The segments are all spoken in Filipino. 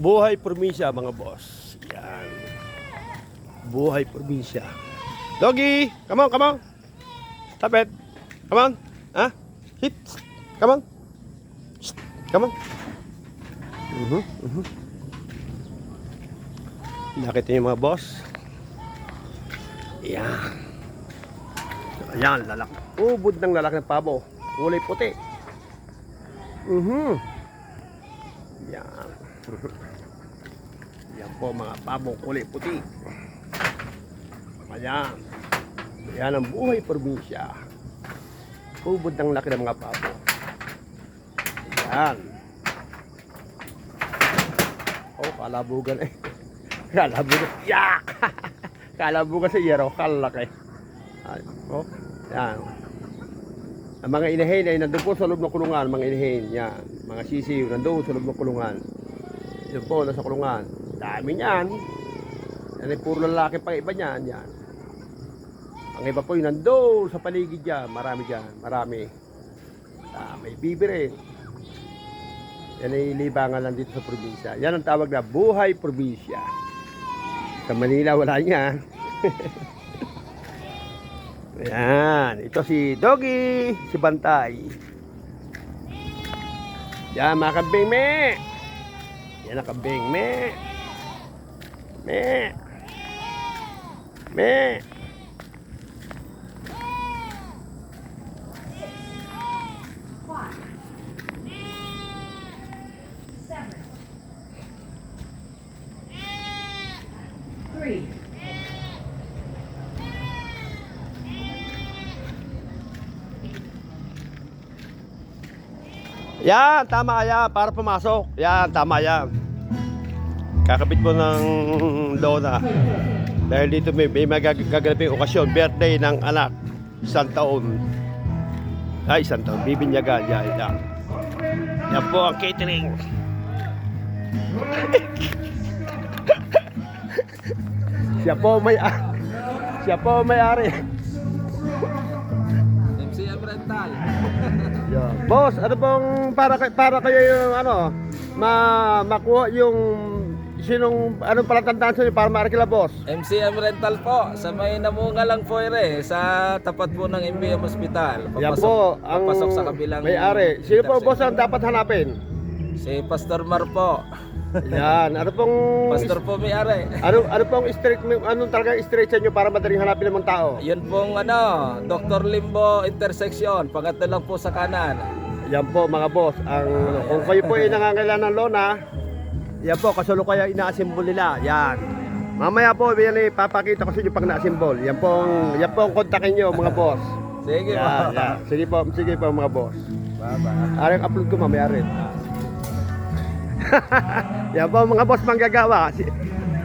Buhay probinsya mga boss. Yan. Buhay probinsya. Doggy! Come on, come on! Stop it! Come on! Ha? Hit! Come on! Shh. Come on! Mhm, mhm. Nakita niyo mga boss? Yan. Ayan, lalak. Ubod ng lalak ng pabo. Kulay puti. Mhm. Yan. Yan po mga pabo kulay puti. Ayan. Yan ang buhay probinsya. Ubod ng laki ng mga pabo. Yan. Oh, kalabugan eh. Kalabugan. Yak! kalabugan sa yero. Kalaki. Ay, oh, yan. Ang mga inahin ay nandun po sa loob ng kulungan, mga inahin, yan. Mga sisiw, nandun sa loob ng kulungan. Yun po, nasa kulungan. Dami niyan. Yan ay puro lalaki pang iba niyan, yan. Ang iba po yung nandun sa paligid dyan. Marami dyan, marami. Ah, may bibi rin. Yan ay libangan lang dito sa probinsya. Yan ang tawag na buhay probinsya. Sa Manila, wala niyan. Yan, ito si Doggy, si Bantay. Yan, mga kambing, me. Yan ang kambing, me. Me. Me. three, Yan, tama kaya para pumasok. Yan, tama yan. Kakabit mo ng lona. Dahil dito may, may magaganaping okasyon, birthday ng anak. Isang taon. Ay, isang taon. Bibinyagan. Yan, yan. Yan po ang catering. siya po may siya po may ari. Rental. Yeah. Boss, ano bang para kay- para kayo yung ano, ma makuha yung sinong anong palatandaan sa inyo para maarkila boss? MCM Rental po. Sa may namunga lang po ere. Sa tapat po ng MBM Hospital. Yan po ang papasok sa kabilang may-ari. Sino po boss ang dapat hanapin? Si Pastor Mar po. Yan, ano pong Pastor po may-ari. ano ano pong street anong talaga street sa inyo para madaling hanapin ng mga tao? Yun pong ano, Dr. Limbo intersection. Pangatlo lang po sa kanan. Yan po mga boss, ang kung kayo po ay nangangailangan ng lona, yan po kasalo kaya inaasimbol nila. Yan. Mamaya po, yan ay papakita ko sa inyo pag naasimbol. Yan po ang yan po ang kontakin niyo mga boss. Sige po. Yan, yan. Sige po, sige po mga boss. Bye-bye. Arang upload ko mamaya rin. yan po mga boss manggagawa.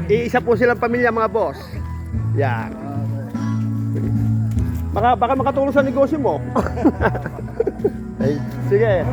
Iisa po silang pamilya mga boss. Yan. Baka, baka makatulong sa negosyo mo. Sige.